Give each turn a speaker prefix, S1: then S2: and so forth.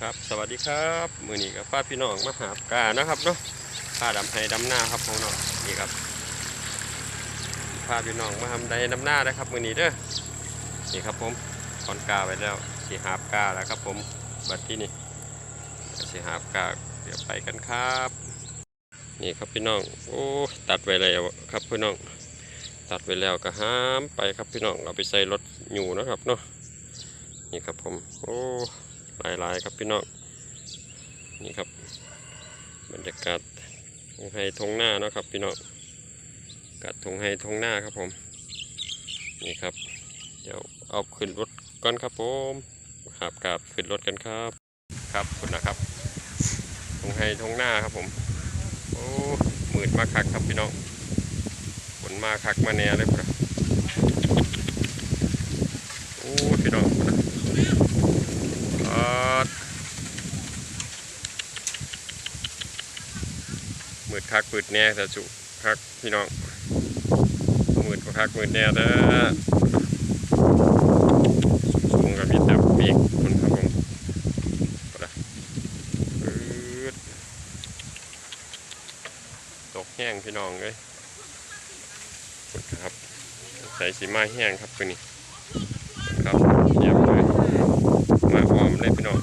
S1: ครับสวัสดีครับมือนี้กับป้าพี่น้องมาหาปลานะครับเนาะป้าดำไห้ดำหน้าครับของน้องนี่ครับป้าพี่น้องมาทำไดดำหน้าได้ครับมือนี้เด้อนี่ครับผมคอนกาไว้แล้วสีหาบกาแล้วครับผมบัดที่นี่สีหาบกาเดี๋ยวไปกันครับ นี่ครับพี่น้องโอ้ตัดไว้แล้วครับพี่น้อง ตัดไว้แล้วก็ห้ามไปครับพี่น้องเอาไปใส่รถอยู่นะครับเนาะนี่ครับผมโอ้ หลาย ๆ ครับพี่น้องนี่ครับ บรรยากาศทงไฮทงหน้าเนาะครับพี่น้องกัดทงไฮทงหน้าครับผม นี่ครับ เดี๋ยวเอาขึ้นรถก่อนครับผมหาบกาบขึ้นรถกันครับ ครับคุณนะครับทงไฮทงหน้าครับผมโอ้มืดมากคักครับพี่น้องฝนมาคักมาแน่เลยครับโอ้พี่น้อง มืดคักมืดแน่แต่จุคักพี่น้องมืดคักมืดแน่เด้อสูงกับมีแต่เมกคนครับผมตกแห้งพี่น้องเลยครับใส่สีไม้แห้งครับปืนนี้ครับเยี่ยมเลยมาอ้อมเลยพี่น้อง